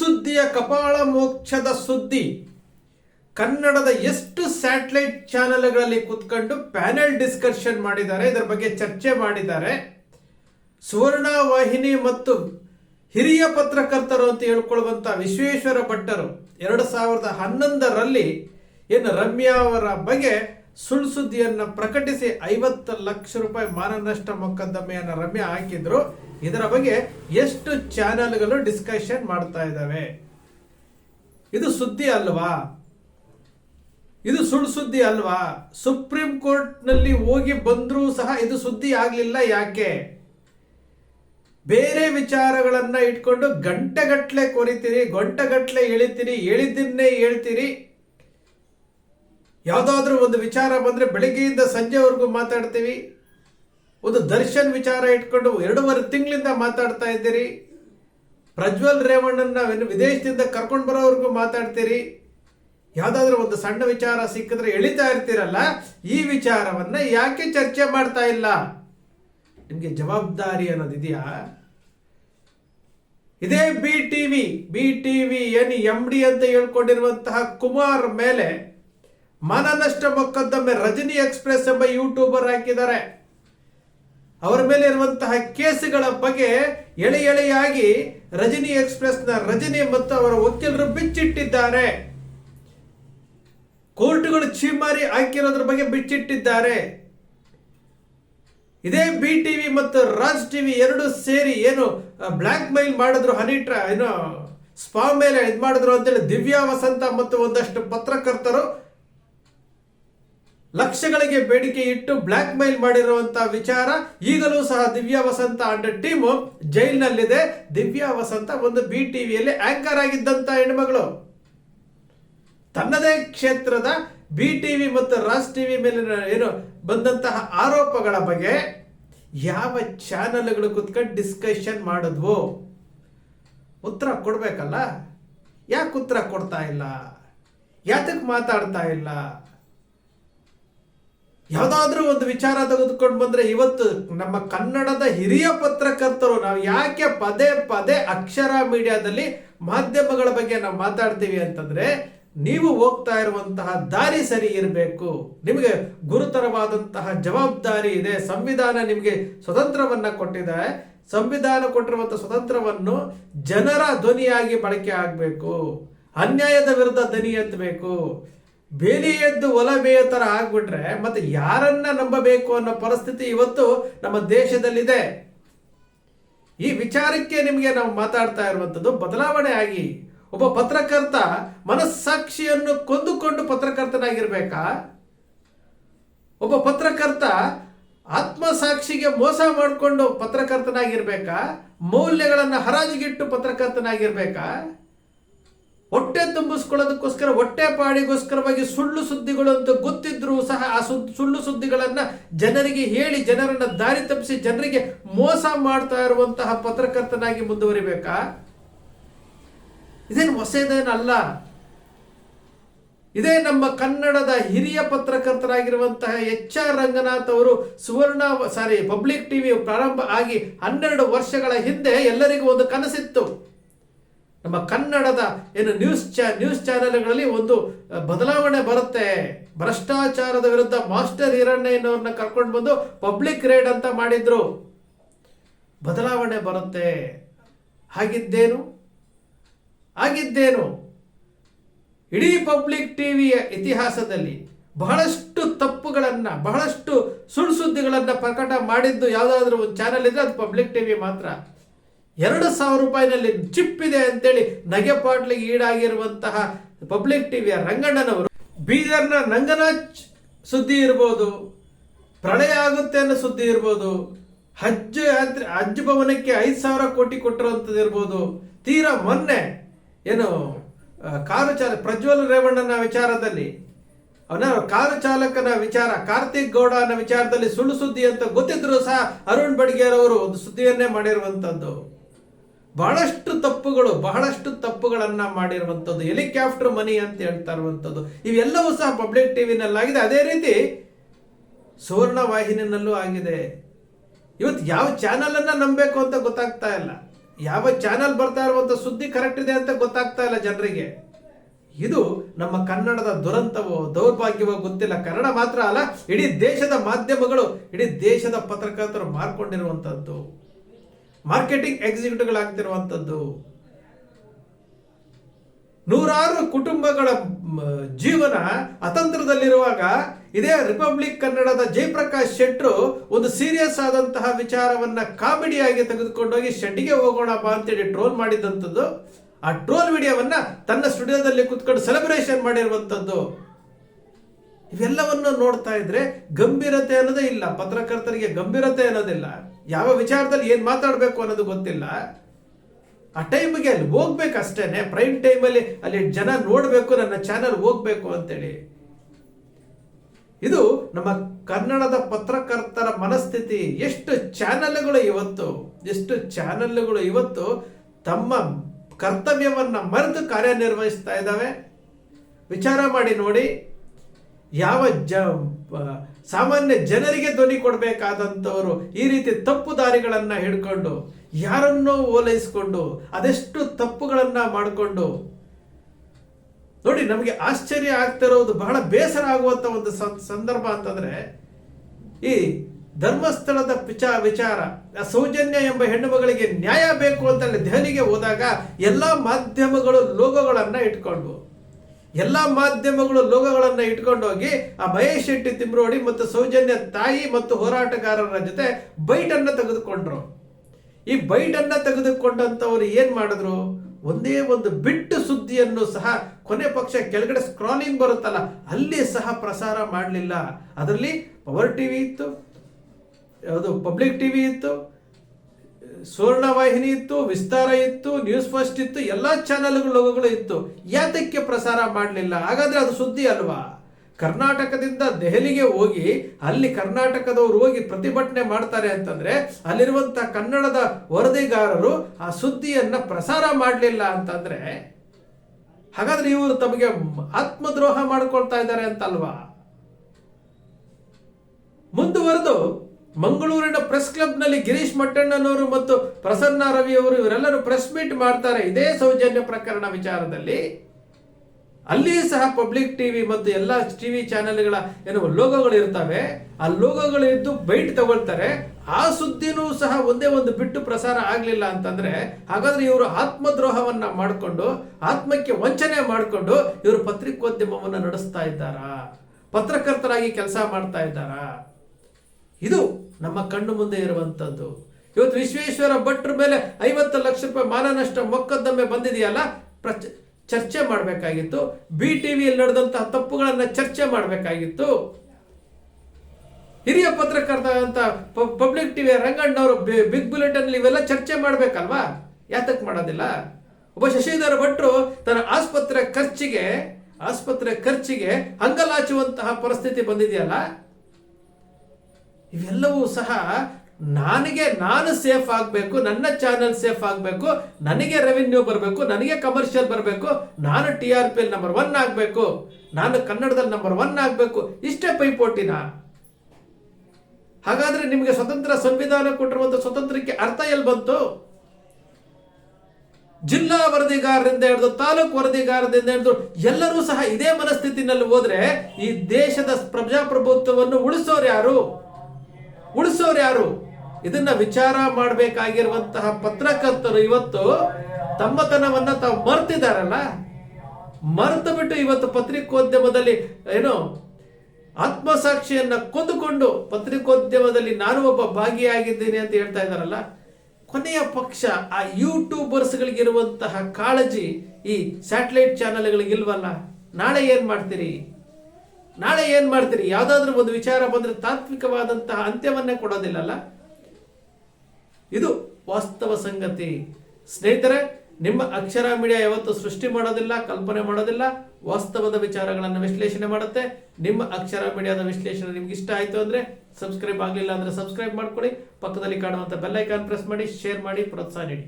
ಸುಳ್ಸುದ್ದಿಯ ಕಪಾಳ ಮೋಕ್ಷದ ಸುದ್ದಿ. ಕನ್ನಡದ ಎಷ್ಟು ಸ್ಯಾಟಲೈಟ್ ಚಾನೆಲ್ಗಳಲ್ಲಿ ಕೂತ್ಕೊಂಡು ಪ್ಯಾನೆಲ್ ಡಿಸ್ಕಷನ್ ಮಾಡಿದ್ದಾರೆ, ಇದರ ಬಗ್ಗೆ ಚರ್ಚೆ ಮಾಡಿದ್ದಾರೆ. ಸುವರ್ಣ ವಾಹಿನಿ ಮತ್ತು ಹಿರಿಯ ಪತ್ರಕರ್ತರು ಅಂತ ಹೇಳ್ಕೊಳ್ಳುವಂಥ ವಿಶ್ವೇಶ್ವರ ಭಟ್ಟರು ಎರಡು ಸಾವಿರದ ಹನ್ನೊಂದರಲ್ಲಿ ಏನು ರಮ್ಯಾ ಅವರ ಬಗ್ಗೆ ಸುಳ್ಳು ಸುದ್ದಿಯನ್ನು ಪ್ರಕಟಿಸಿ ಐವತ್ತು ಲಕ್ಷ ರೂಪಾಯಿ ಮಾನನಷ್ಟ ಮೊಕದ್ದಮೆಯನ್ನು ರಮ್ಯ ಹಾಕಿದ್ರು. ಇದರ ಬಗ್ಗೆ ಎಷ್ಟು ಚಾನೆಲ್ಗಳು ಡಿಸ್ಕಷನ್ ಮಾಡ್ತಾ ಇದ್ದಾವೆ? ಇದು ಸುದ್ದಿ ಅಲ್ವಾ? ಇದು ಸುಳ್ಳು ಸುದ್ದಿ ಅಲ್ವಾ? ಸುಪ್ರೀಂ ಕೋರ್ಟ್ನಲ್ಲಿ ಹೋಗಿ ಬಂದರೂ ಸಹ ಇದು ಸುದ್ದಿ ಆಗಲಿಲ್ಲ ಯಾಕೆ? ಬೇರೆ ವಿಚಾರಗಳನ್ನು ಇಟ್ಕೊಂಡು ಗಂಟೆಗಟ್ಟಲೆ ಕೊರಿತೀರಿ, ಗಂಟೆಗಟ್ಲೆ ಎಳಿತೀರಿ ಹೇಳಿದ್ದನ್ನೇ ಹೇಳ್ತೀರಿ. ಯಾವುದಾದ್ರೂ ಒಂದು ವಿಚಾರ ಬಂದರೆ ಬೆಳಗ್ಗೆಯಿಂದ ಸಂಜೆವರೆಗೂ ಮಾತಾಡ್ತೀವಿ. ಒಂದು ದರ್ಶನ್ ವಿಚಾರ ಇಟ್ಕೊಂಡು ಎರಡೂವರೆ ತಿಂಗಳಿಂದ ಮಾತಾಡ್ತಾ ಇದ್ದೀರಿ. ಪ್ರಜ್ವಲ್ ರೇವಣ್ಣನ ವಿದೇಶದಿಂದ ಕರ್ಕೊಂಡು ಬರೋವರೆಗೂ ಮಾತಾಡ್ತೀರಿ. ಯಾವುದಾದ್ರೂ ಒಂದು ಸಣ್ಣ ವಿಚಾರ ಸಿಕ್ಕಿದ್ರೆ ಎಳಿತಾ ಇರ್ತೀರಲ್ಲ, ಈ ವಿಚಾರವನ್ನ ಯಾಕೆ ಚರ್ಚೆ ಮಾಡ್ತಾ ಇಲ್ಲ? ನಿಮಗೆ ಜವಾಬ್ದಾರಿ ಅನ್ನೋದಿದೆಯಾ ಇದೇ B T V B T V N M D ಅಂತ ಹೇಳ್ಕೊಂಡಿರುವಂತಹ ಕುಮಾರ್ ಮೇಲೆ ಮಾನನಷ್ಟ ಮೊಕದ್ದಮೆ ರಜನಿ ಎಕ್ಸ್ಪ್ರೆಸ್ ಎಂಬ ಯೂಟ್ಯೂಬರ್ ಹಾಕಿದ್ದಾರೆ. ಅವರ ಮೇಲೆ ಇರುವಂತಹ ಕೇಸುಗಳ ಬಗ್ಗೆ ಎಳೆ ಎಳೆಯಾಗಿ ರಜನಿ ಎಕ್ಸ್ಪ್ರೆಸ್ನ ರಜನಿ ಮತ್ತು ಅವರ ವಕೀಲರು ಬಿಚ್ಚಿಟ್ಟಿದ್ದಾರೆ. ಕೋರ್ಟ್ಗಳು ಚೀಮಾರಿ ಹಾಕಿರೋದ್ರ ಬಗ್ಗೆ ಬಿಚ್ಚಿಟ್ಟಿದ್ದಾರೆ. ಇದೇ ಬಿ ಟಿವಿ ಮತ್ತು ರಾಜ್ ಟಿವಿ ಎರಡು ಸೇರಿ ಏನು ಬ್ಲ್ಯಾಕ್ ಮೇಲ್ ಮಾಡಿದ್ರು, ಹನಿ ಟ್ರಾ, ಏನು, ಸ್ಪಾ ಮೇಲೆ ಇದು ಮಾಡಿದ್ರು ಅಂತೇಳಿ ದಿವ್ಯಾ ವಸಂತ ಮತ್ತು ಒಂದಷ್ಟು ಪತ್ರಕರ್ತರು ಲಕ್ಷಗಳಿಗೆ ಬೇಡಿಕೆ ಇಟ್ಟು ಬ್ಲ್ಯಾಕ್ ಮೇಲ್ ಮಾಡಿರುವಂತಹ ವಿಚಾರ ಈಗಲೂ ಸಹ ದಿವ್ಯಾ ವಸಂತ ಅಂಡ್ ಟೀಮು ಜೈಲಿನಲ್ಲಿದೆ. ದಿವ್ಯಾ ವಸಂತ ಒಂದು ಬಿ ಟಿವಿಯಲ್ಲಿ ಆಂಕರ್ ಆಗಿದ್ದಂತ ಹೆಣ್ಮಗಳು. ತನ್ನದೇ ಕ್ಷೇತ್ರದ ಬಿ ಟಿವಿ ಮತ್ತು ರಾಜ್ ಟಿವಿ ಮೇಲಿನ ಏನು ಬಂದಂತಹ ಆರೋಪಗಳ ಬಗ್ಗೆ ಯಾವ ಚಾನೆಲ್ಗಳು ಕುತ್ಕೊಂಡು ಡಿಸ್ಕಷನ್ ಮಾಡಿದ್ವು? ಉತ್ತರ ಕೊಡ್ಬೇಕಲ್ಲ? ಯಾಕೆ ಉತ್ತರ ಕೊಡ್ತಾ ಇಲ್ಲ? ಯಾತಕ್ಕೆ ಮಾತಾಡ್ತಾ ಇಲ್ಲ? ಯಾವುದಾದ್ರೂ ಒಂದು ವಿಚಾರ ತೆಗೆದುಕೊಂಡು ಬಂದ್ರೆ ಇವತ್ತು ನಮ್ಮ ಕನ್ನಡದ ಹಿರಿಯ ಪತ್ರಕರ್ತರು ನಾವು ಯಾಕೆ ಪದೇ ಪದೇ ಅಕ್ಷರ ಮೀಡಿಯಾದಲ್ಲಿ ಮಾಧ್ಯಮಗಳ ಬಗ್ಗೆ ನಾವು ಮಾತಾಡ್ತೀವಿ ಅಂತಂದ್ರೆ ನೀವು ಹೋಗ್ತಾ ಇರುವಂತಹ ದಾರಿ ಸರಿ ಇರಬೇಕು. ನಿಮಗೆ ಗುರುತರವಾದಂತಹ ಜವಾಬ್ದಾರಿ ಇದೆ. ಸಂವಿಧಾನ ನಿಮಗೆ ಸ್ವತಂತ್ರವನ್ನ ಕೊಟ್ಟಿದೆ. ಸಂವಿಧಾನ ಕೊಟ್ಟಿರುವಂತಹ ಸ್ವತಂತ್ರವನ್ನು ಜನರ ಧ್ವನಿಯಾಗಿ ಬಳಕೆ ಆಗಬೇಕು. ಅನ್ಯಾಯದ ವಿರುದ್ಧ ಧ್ವನಿ ಎತ್ತಬೇಕು. ಬೇಲಿ ಎದ್ದು ಒಲ ಬೇಯೋ ಥರ ಆಗ್ಬಿಟ್ರೆ ಮತ್ತೆ ಯಾರನ್ನ ನಂಬಬೇಕು ಅನ್ನೋ ಪರಿಸ್ಥಿತಿ ಇವತ್ತು ನಮ್ಮ ದೇಶದಲ್ಲಿದೆ. ಈ ವಿಚಾರಕ್ಕೆ ನಿಮಗೆ ನಾವು ಮಾತಾಡ್ತಾ ಇರುವಂಥದ್ದು ಬದಲಾವಣೆ ಆಗಿ ಒಬ್ಬ ಪತ್ರಕರ್ತ ಮನಸ್ಸಾಕ್ಷಿಯನ್ನು ಕೊಂದುಕೊಂಡು ಪತ್ರಕರ್ತನಾಗಿರ್ಬೇಕಾ? ಒಬ್ಬ ಪತ್ರಕರ್ತ ಆತ್ಮಸಾಕ್ಷಿಗೆ ಮೋಸ ಮಾಡಿಕೊಂಡು ಪತ್ರಕರ್ತನಾಗಿರ್ಬೇಕಾ? ಮೌಲ್ಯಗಳನ್ನು ಹರಾಜಿಗಿಟ್ಟು ಪತ್ರಕರ್ತನಾಗಿರ್ಬೇಕಾ? ಹೊಟ್ಟೆ ತುಂಬಿಸ್ಕೊಳ್ಳೋದಕ್ಕೋಸ್ಕರ, ಹೊಟ್ಟೆ ಪಾಡಿಗೋಸ್ಕರವಾಗಿ ಸುಳ್ಳು ಸುದ್ದಿಗಳು ಅಂತ ಗೊತ್ತಿದ್ರು ಸಹ ಆ ಸುಳ್ಳು ಸುದ್ದಿಗಳನ್ನ ಜನರಿಗೆ ಹೇಳಿ, ಜನರನ್ನ ದಾರಿ ತಪ್ಪಿಸಿ, ಜನರಿಗೆ ಮೋಸ ಮಾಡ್ತಾ ಇರುವಂತಹ ಪತ್ರಕರ್ತನಾಗಿ ಮುಂದುವರಿಬೇಕಾ? ಇದೇನು ಹೊಸದೇನಲ್ಲ? ಇದೇ ನಮ್ಮ ಕನ್ನಡದ ಹಿರಿಯ ಪತ್ರಕರ್ತರಾಗಿರುವಂತಹ ಎಚ್ ಆರ್ ರಂಗನಾಥ್ ಅವರು ಸುವರ್ಣ, ಸಾರಿ, ಪಬ್ಲಿಕ್ ಟಿವಿ ಪ್ರಾರಂಭ ಆಗಿ ಹನ್ನೆರಡು ವರ್ಷಗಳ ಹಿಂದೆ ಎಲ್ಲರಿಗೂ ಒಂದು ಕನಸಿತ್ತು. ನಮ್ಮ ಕನ್ನಡದ ಏನು ನ್ಯೂಸ್ ಚಾ ನ್ಯೂಸ್ ಚಾನೆಲ್ಗಳಲ್ಲಿ ಒಂದು ಬದಲಾವಣೆ ಬರುತ್ತೆ. ಭ್ರಷ್ಟಾಚಾರದ ವಿರುದ್ಧ ಮಾಸ್ಟರ್ ಹಿರಣ್ಣಯ್ಯನವ್ರನ್ನ ಕರ್ಕೊಂಡು ಬಂದು ಪಬ್ಲಿಕ್ ರೇಡ್ ಅಂತ ಮಾಡಿದ್ರು. ಬದಲಾವಣೆ ಬರುತ್ತೆ. ಹಾಗಿದ್ದೇನು? ಆಗಿದ್ದೇನು ಇಡೀ ಪಬ್ಲಿಕ್ ಟಿವಿಯ ಇತಿಹಾಸದಲ್ಲಿ ಬಹಳಷ್ಟು ತಪ್ಪುಗಳನ್ನು, ಬಹಳಷ್ಟು ಸುಳ್ಳು ಸುದ್ದಿಗಳನ್ನು ಪ್ರಕಟ ಮಾಡಿದ್ದು ಯಾವುದಾದ್ರೂ ಒಂದು ಚಾನೆಲ್ ಇದ್ರೆ ಅದು ಪಬ್ಲಿಕ್ ಟಿವಿ ಮಾತ್ರ. ಎರಡು ಸಾವಿರ ರೂಪಾಯಿನಲ್ಲಿ ಚಿಪ್ ಇದೆ ಅಂತೇಳಿ ನಗೆಪಾಟ್ಲಿಗೆ ಈಡಾಗಿರುವಂತಹ ಪಬ್ಲಿಕ್ ಟಿವಿಯ ರಂಗಣ್ಣನವರು. ಬೀದರ್ನ ನಂಗನಾಚ್ ಸುದ್ದಿ ಇರ್ಬೋದು, ಪ್ರಳಯ ಆಗುತ್ತೆ ಅನ್ನೋ ಸುದ್ದಿ ಇರ್ಬೋದು ಹಜ್ ಯಾತ್ರೆ ಹಜ್ ಭವನಕ್ಕೆ ಐದು ಸಾವಿರ ಕೋಟಿ ಕೊಟ್ಟಿರುವಂಥದ್ದು ಇರ್ಬೋದು. ತೀರಾ ಮೊನ್ನೆ ಏನು ಕಾರು ಚಾಲ, ಪ್ರಜ್ವಲ್ ರೇವಣ್ಣನ ವಿಚಾರದಲ್ಲಿ, ಅವನ ಕಾರು ಚಾಲಕನ ವಿಚಾರ, ಕಾರ್ತಿಕ್ ಗೌಡ ಅನ್ನೋ ವಿಚಾರದಲ್ಲಿ ಸುಳ್ಳು ಸುದ್ದಿ ಅಂತ ಗೊತ್ತಿದ್ರು ಸಹ ಅರುಣ್ ಬಡ್ಗೇರ್ ಅವರು ಒಂದು ಸುದ್ದಿಯನ್ನೇ ಮಾಡಿರುವಂತದ್ದು ಬಹಳಷ್ಟು ತಪ್ಪುಗಳು, ಬಹಳಷ್ಟು ತಪ್ಪುಗಳನ್ನ ಮಾಡಿರುವಂಥದ್ದು, ಹೆಲಿಕಾಪ್ಟರ್ ಮನಿ ಅಂತ ಹೇಳ್ತಾ ಇರುವಂಥದ್ದು, ಇವೆಲ್ಲವೂ ಸಹ ಪಬ್ಲಿಕ್ ಟಿವಿನಲ್ಲಾಗಿದೆ ಅದೇ ರೀತಿ ಸುವರ್ಣ ವಾಹಿನಿನಲ್ಲೂ ಆಗಿದೆ. ಇವತ್ತು ಯಾವ ಚಾನಲನ್ನು ನಂಬಬೇಕು ಅಂತ ಗೊತ್ತಾಗ್ತಾ ಇಲ್ಲ. ಯಾವ ಚಾನಲ್ ಬರ್ತಾ ಇರುವಂಥ ಸುದ್ದಿ ಕರೆಕ್ಟ್ ಇದೆ ಅಂತ ಗೊತ್ತಾಗ್ತಾ ಇಲ್ಲ ಜನರಿಗೆ. ಇದು ನಮ್ಮ ಕನ್ನಡದ ದುರಂತವೋ, ದೌರ್ಭಾಗ್ಯವೋ ಗೊತ್ತಿಲ್ಲ. ಕನ್ನಡ ಮಾತ್ರ ಅಲ್ಲ, ಇಡೀ ದೇಶದ ಮಾಧ್ಯಮಗಳು, ಇಡೀ ದೇಶದ ಪತ್ರಕರ್ತರು ಮಾರ್ಕೊಂಡಿರುವಂತದ್ದು ಮಾರ್ಕೆಟಿಂಗ್ ಎಕ್ಸಿಕ್ಯೂಟಿವ್ಗಳಾಗ್ತಿರುವಂಥದ್ದು. ನೂರಾರು ಕುಟುಂಬಗಳ ಜೀವನ ಅತಂತ್ರದಲ್ಲಿರುವಾಗ ಇದೇ ರಿಪಬ್ಲಿಕ್ ಕನ್ನಡದ ಜಯಪ್ರಕಾಶ್ ಶೆಟ್ರು ಒಂದು ಸೀರಿಯಸ್ ಆದಂತಹ ವಿಚಾರವನ್ನ ಕಾಮಿಡಿಯಾಗಿ ತೆಗೆದುಕೊಂಡೋಗಿ ಶೆಡ್ಡಿಗೆ ಹೋಗೋಣ ಅಂತೇಳಿ ಟ್ರೋಲ್ ಮಾಡಿದಂಥದ್ದು. ಆ ಟ್ರೋಲ್ ವಿಡಿಯೋವನ್ನ ತನ್ನ ಸ್ಟುಡಿಯೋದಲ್ಲಿ ಕುತ್ಕೊಂಡು ಸೆಲೆಬ್ರೇಷನ್ ಮಾಡಿರುವಂಥದ್ದು. ಇವೆಲ್ಲವನ್ನು ನೋಡ್ತಾ ಇದ್ರೆ ಗಂಭೀರತೆ ಅನ್ನೋದೇ ಇಲ್ಲ. ಪತ್ರಕರ್ತರಿಗೆ ಗಂಭೀರತೆ ಅನ್ನೋದಿಲ್ಲ. ಯಾವ ವಿಚಾರದಲ್ಲಿ ಏನ್ ಮಾತಾಡಬೇಕು ಅನ್ನೋದು ಗೊತ್ತಿಲ್ಲ. ಆ ಟೈಮ್ಗೆ ಅಲ್ಲಿ ಹೋಗ್ಬೇಕು ಅಷ್ಟೇನೆ ಪ್ರೈಮ್ ಟೈಮಲ್ಲಿ ಅಲ್ಲಿ ಜನ ನೋಡಬೇಕು, ನನ್ನ ಚಾನಲ್ ಹೋಗ್ಬೇಕು ಅಂತೇಳಿ. ಇದು ನಮ್ಮ ಕನ್ನಡದ ಪತ್ರಕರ್ತರ ಮನಸ್ಥಿತಿ. ಎಷ್ಟು ಚಾನೆಲ್ಗಳು ಇವತ್ತು, ಎಷ್ಟು ಚಾನೆಲ್ಗಳು ಇವತ್ತು ತಮ್ಮ ಕರ್ತವ್ಯವನ್ನ ಮರೆತು ಕಾರ್ಯನಿರ್ವಹಿಸ್ತಾ ಇದ್ದಾವೆ. ವಿಚಾರ ಮಾಡಿ ನೋಡಿ. ಯಾವ ಜ ಸಾಮಾನ್ಯ ಜನರಿಗೆ ಧ್ವನಿ ಕೊಡಬೇಕಾದಂಥವರು ಈ ರೀತಿ ತಪ್ಪು ದಾರಿಗಳನ್ನು ಹಿಡ್ಕೊಂಡು ಯಾರನ್ನೋ ಓಲೈಸಿಕೊಂಡು ಅದೆಷ್ಟು ತಪ್ಪುಗಳನ್ನು ಮಾಡಿಕೊಂಡು ನೋಡಿ, ನಮಗೆ ಆಶ್ಚರ್ಯ ಆಗ್ತಿರೋದು ಬಹಳ ಬೇಸರ ಆಗುವಂತ ಒಂದು ಸಂದರ್ಭ ಅಂತಂದ್ರೆ ಈ ಧರ್ಮಸ್ಥಳದ ಪಿಚಾ ವಿಚಾರ ಸೌಜನ್ಯ ಎಂಬ ಹೆಣ್ಣು ಮಗಳಿಗೆ ನ್ಯಾಯ ಬೇಕು ಅಂತ ದೆಹಲಿಗೆ ಹೋದಾಗ ಎಲ್ಲಾ ಮಾಧ್ಯಮಗಳು ಲೋಗೋಗಳನ್ನು ಇಟ್ಕೊಂಡು ಎಲ್ಲಾ ಮಾಧ್ಯಮಗಳು ಲೋಗಗಳನ್ನು ಇಟ್ಕೊಂಡೋಗಿ ಆ ಮಹೇಶ್ ಶೆಟ್ಟಿ ತಿಮ್ರೋಡಿ ಮತ್ತು ಸೌಜನ್ಯ ತಾಯಿ ಮತ್ತು ಹೋರಾಟಗಾರರ ಜೊತೆ ಬೈಟನ್ನು ತೆಗೆದುಕೊಂಡ್ರು. ಈ ಬೈಟನ್ನು ತೆಗೆದುಕೊಂಡಂಥವ್ರು ಏನು ಮಾಡಿದ್ರು? ಒಂದೇ ಒಂದು ಬಿಟ್ಟು ಸುದ್ದಿಯನ್ನು ಸಹ ಕೊನೆ ಪಕ್ಷ ಕೆಳಗಡೆ ಸ್ಕ್ರಾಲಿಂಗ್ ಬರುತ್ತಲ್ಲ, ಅಲ್ಲಿ ಸಹ ಪ್ರಸಾರ ಮಾಡಲಿಲ್ಲ. ಅದರಲ್ಲಿ ಪವರ್ ಟಿವಿ ಇತ್ತು, ಯಾವುದು ಪಬ್ಲಿಕ್ ಟಿವಿ ಇತ್ತು ಸುವರ್ಣ ವಾಹಿನಿ ಇತ್ತು, ವಿಸ್ತಾರ ಇತ್ತು ನ್ಯೂಸ್ ಫಸ್ಟ್ ಇತ್ತು, ಎಲ್ಲಾ ಚಾನೆಲ್ಗಳು ಇತ್ತು. ಯಾತಕ್ಕೆ ಪ್ರಸಾರ ಮಾಡಲಿಲ್ಲ? ಹಾಗಾದ್ರೆ ಅದು ಸುದ್ದಿ ಅಲ್ವಾ? ಕರ್ನಾಟಕದಿಂದ ದೆಹಲಿಗೆ ಹೋಗಿ, ಅಲ್ಲಿ ಕರ್ನಾಟಕದವರು ಹೋಗಿ ಪ್ರತಿಭಟನೆ ಮಾಡ್ತಾರೆ ಅಂತಂದ್ರೆ, ಅಲ್ಲಿರುವಂತ ಕನ್ನಡದ ವರದಿಗಾರರು ಆ ಸುದ್ದಿಯನ್ನ ಪ್ರಸಾರ ಮಾಡಲಿಲ್ಲ ಅಂತಂದ್ರೆ, ಹಾಗಾದ್ರೆ ಇವರು ತಮಗೆ ಆತ್ಮದ್ರೋಹ ಮಾಡ್ಕೊಳ್ತಾ ಇದ್ದಾರೆ ಅಂತಲ್ವಾ? ಮುಂದುವರೆದು ಮಂಗಳೂರಿನ ಪ್ರೆಸ್ ಕ್ಲಬ್ನಲ್ಲಿ ಗಿರೀಶ್ ಮಟ್ಟಣ್ಣನವರು ಮತ್ತು ಪ್ರಸನ್ನ ರವಿ ಅವರು ಇವರೆಲ್ಲರೂ ಪ್ರೆಸ್ ಮೀಟ್ ಮಾಡ್ತಾರೆ. ಇದೇ ಸೌಜನ್ಯ ಪ್ರಕರಣ ವಿಚಾರದಲ್ಲಿ. ಅಲ್ಲಿ ಸಹ ಪಬ್ಲಿಕ್ ಟಿವಿ ಮತ್ತು ಎಲ್ಲ ಟಿವಿ ಚಾನೆಲ್ಗಳ ಏನು ಲೋಗೋಗಳು ಇರ್ತವೆ. ಆ ಲೋಗೋಗಳು ಇದ್ದು ಬೈಟ್ ತಗೊಳ್ತಾರೆ. ಆ ಸುದ್ದಿನೂ ಸಹ ಒಂದೇ ಒಂದು ಬಿಟ್ಟು ಪ್ರಸಾರ ಆಗಲಿಲ್ಲ ಅಂತಂದ್ರೆ ಹಾಗಾದ್ರೆ ಇವರು ಆತ್ಮದ್ರೋಹವನ್ನ ಮಾಡಿಕೊಂಡು, ಆತ್ಮಕ್ಕೆ ವಂಚನೆ ಮಾಡಿಕೊಂಡು ಇವರು ಪತ್ರಿಕೋದ್ಯಮವನ್ನ ನಡೆಸ್ತಾ ಇದ್ದಾರಾ? ಪತ್ರಕರ್ತರಾಗಿ ಕೆಲಸ ಮಾಡ್ತಾ ಇದ್ದಾರಾ? ಇದು ನಮ್ಮ ಕಣ್ಣು ಮುಂದೆ ಇರುವಂತದ್ದು. ಇವತ್ತು ವಿಶ್ವೇಶ್ವರ ಭಟ್ರ ಮೇಲೆ ಐವತ್ತು ಲಕ್ಷ ರೂಪಾಯಿ ಮಾನನಷ್ಟ ಮೊಕದ್ದಮೆ ಬಂದಿದೆಯಲ್ಲ, ಪ್ರಚ- ಚರ್ಚೆ ಮಾಡಬೇಕಾಗಿತ್ತು. ಬಿ ಟಿವಿಯಲ್ಲಿ ನಡೆದಂತಹ ತಪ್ಪುಗಳನ್ನ ಚರ್ಚೆ ಮಾಡಬೇಕಾಗಿತ್ತು. ಹಿರಿಯ ಪತ್ರಕರ್ತ ಅಂತ ಪಬ್ಲಿಕ್ ಟಿವಿಯ ರಂಗಣ್ಣವರು ಬಿಗ್ ಬುಲೆಟನ್ ಇವೆಲ್ಲ ಚರ್ಚೆ ಮಾಡ್ಬೇಕಲ್ವಾ? ಯಾತಕ್ಕೆ ಮಾಡೋದಿಲ್ಲ? ಒಬ್ಬ ಶಶಿಧರ ಭಟ್ರು ತನ್ನ ಆಸ್ಪತ್ರೆ ಖರ್ಚಿಗೆ ಆಸ್ಪತ್ರೆ ಖರ್ಚಿಗೆ ಅಂಗಲಾಚುವಂತಹ ಪರಿಸ್ಥಿತಿ ಬಂದಿದೆಯಲ್ಲ? ಇವೆಲ್ಲವೂ ಸಹ ನನಗೆ ನಾನು ಸೇಫ್ ಆಗಬೇಕು, ನನ್ನ ಚಾನಲ್ ಸೇಫ್ ಆಗಬೇಕು, ನನಗೆ ರೆವಿನ್ಯೂ ಬರಬೇಕು, ನನಗೆ ಕಮರ್ಷಿಯಲ್ ಬರಬೇಕು, ನಾನು T R P number one ಆಗಬೇಕು, ನಾನು ಕನ್ನಡದಲ್ಲಿ ನಂಬರ್ ಒನ್ ಆಗಬೇಕು, ಇಷ್ಟೇ ಪೈಪೋಟಿನ? ಹಾಗಾದ್ರೆ ನಿಮಗೆ ಸ್ವತಂತ್ರ ಸಂವಿಧಾನ ಕೊಟ್ಟಿರುವಂಥ ಸ್ವತಂತ್ರಕ್ಕೆ ಅರ್ಥ ಎಲ್ಲಿ ಬಂತು? ಜಿಲ್ಲಾ ವರದಿಗಾರರಿಂದ ಹಿಡಿದು, ತಾಲೂಕು ವರದಿಗಾರರಿಂದ ಹಿಡಿದು ಎಲ್ಲರೂ ಸಹ ಇದೇ ಮನಸ್ಥಿತಿನಲ್ಲಿ ಹೋದ್ರೆ ಈ ದೇಶದ ಪ್ರಜಾಪ್ರಭುತ್ವವನ್ನು ಉಳಿಸೋರು ಯಾರು? ಉಳಿಸೋರು ಯಾರು? ಇದನ್ನ ವಿಚಾರ ಮಾಡಬೇಕಾಗಿರುವಂತಹ ಪತ್ರಕರ್ತರು ಇವತ್ತು ತಮ್ಮತನವನ್ನ ತಾವು ಮರ್ತಿದಾರಲ್ಲ? ಮರೆತು ಬಿಟ್ಟು ಇವತ್ತು ಪತ್ರಿಕೋದ್ಯಮದಲ್ಲಿ ಏನು ಆತ್ಮಸಾಕ್ಷಿಯನ್ನ ಕೊಂದುಕೊಂಡು ಪತ್ರಿಕೋದ್ಯಮದಲ್ಲಿ ನಾನು ಒಬ್ಬ ಭಾಗಿಯಾಗಿದ್ದೀನಿ ಅಂತ ಹೇಳ್ತಾ ಇದ್ದಾರಲ್ಲ? ಕೊನೆಯ ಪಕ್ಷ ಆ ಯೂಟ್ಯೂಬರ್ಸ್ಗಳಿಗಿರುವಂತಹ ಕಾಳಜಿ ಈ ಸ್ಯಾಟಲೈಟ್ ಚಾನೆಲ್ಗಳಿಗೆ ಇಲ್ವಲ್ಲ ನಾಳೆ ಏನ್ ಮಾಡ್ತೀರಿ? ನಾಳೆ ಏನ್ ಮಾಡ್ತೀರಿ? ಯಾವ್ದಾದ್ರು ಒಂದು ವಿಚಾರ ಬಂದ್ರೆ ತಾತ್ವಿಕವಾದಂತಹ ಅಂತ್ಯವನ್ನೇ ಕೊಡೋದಿಲ್ಲಲ್ಲ? ಇದು ವಾಸ್ತವ ಸಂಗತಿ. ಸ್ನೇಹಿತರೆ, ನಿಮ್ಮ ಅಕ್ಷರ ಮೀಡಿಯಾ ಯಾವತ್ತು ಸೃಷ್ಟಿ ಮಾಡೋದಿಲ್ಲ, ಕಲ್ಪನೆ ಮಾಡೋದಿಲ್ಲ, ವಾಸ್ತವದ ವಿಚಾರಗಳನ್ನು ವಿಶ್ಲೇಷಣೆ ಮಾಡುತ್ತೆ. ನಿಮ್ಮ ಅಕ್ಷರ ಮೀಡಿಯಾದ ವಿಶ್ಲೇಷಣೆ ನಿಮ್ಗೆ ಇಷ್ಟ ಆಯ್ತು ಅಂದ್ರೆ ಸಬ್ಸ್ಕ್ರೈಬ್ ಆಗಲಿಲ್ಲ ಅಂದ್ರೆ ಸಬ್ಸ್ಕ್ರೈಬ್ ಮಾಡ್ಕೊಳ್ಳಿ. ಪಕ್ಕದಲ್ಲಿ ಕಾಣುವಂತ ಬೆಲ್ಲೈಕಾನ್ ಪ್ರೆಸ್ ಮಾಡಿ, ಶೇರ್ ಮಾಡಿ, ಪ್ರೋತ್ಸಾಹ ನೀಡಿ.